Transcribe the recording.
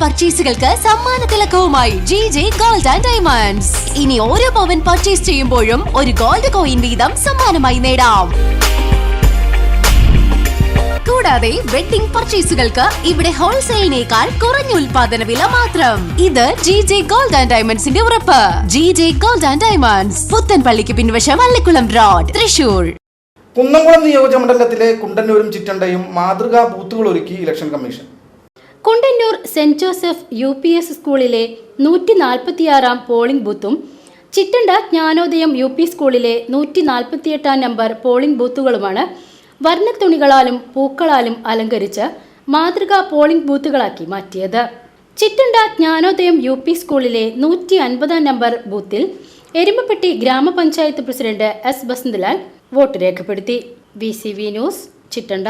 പർച്ചേസുകൾക്ക് സമ്മാന തിലക്കവുമായി G J gold and diamonds ഇനി ഓരോ പവൻ പർച്ചേസ് ചെയ്യുമ്പോഴും ഒരു ഗോൾഡ് കോയിൻ വീതം സമ്മാനമായി നേടാം. കൂടാതെ വെഡിംഗ് പർച്ചേസുകൾക്ക് ഇവിടെ ഹോൾസെയിലിനേക്കാൾ കുറഞ്ഞ ഉൽപാദന വില മാത്രം. ഇത് ജി ജെ ഗോൾഡ് ആൻഡ് ഡയമണ്ട്സിന്റെ ഉറപ്പ്. G J gold and diamonds പുത്തൻപള്ളിക്ക് പിൻവശം അള്ളിക്കുളം റോഡ് തൃശൂർ. കുന്നംകുളം നിയോജക മണ്ഡലത്തിലെ കുണ്ടന്നൂരും ചിറ്റണ്ടയും മാതൃകാ ബൂത്തുകൾ ഒരുക്കി election commission saint Joseph U P S സ്കൂളിലെ നൂറ്റി നാൽപ്പത്തിയാറാം പോളിംഗ് ബൂത്തും ചിറ്റണ്ട ജ്ഞാനോദയം യു പി സ്കൂളിലെ നൂറ്റി നാൽപ്പത്തിയെട്ടാം നമ്പർ പോളിംഗ് ബൂത്തുകളുമാണ് വർണത്തുണികളാലും പൂക്കളാലും അലങ്കരിച്ച് മാതൃകാ പോളിംഗ് ബൂത്തുകളാക്കി മാറ്റിയത്. ചിറ്റണ്ട ജ്ഞാനോദയം യു പി സ്കൂളിലെ നൂറ്റി അൻപതാം നമ്പർ ബൂത്തിൽ എരുമപ്പെട്ടി ഗ്രാമപഞ്ചായത്ത് പ്രസിഡന്റ് എസ് ബസന്തലാൽ വോട്ട് രേഖപ്പെടുത്തി. V news Chittanda.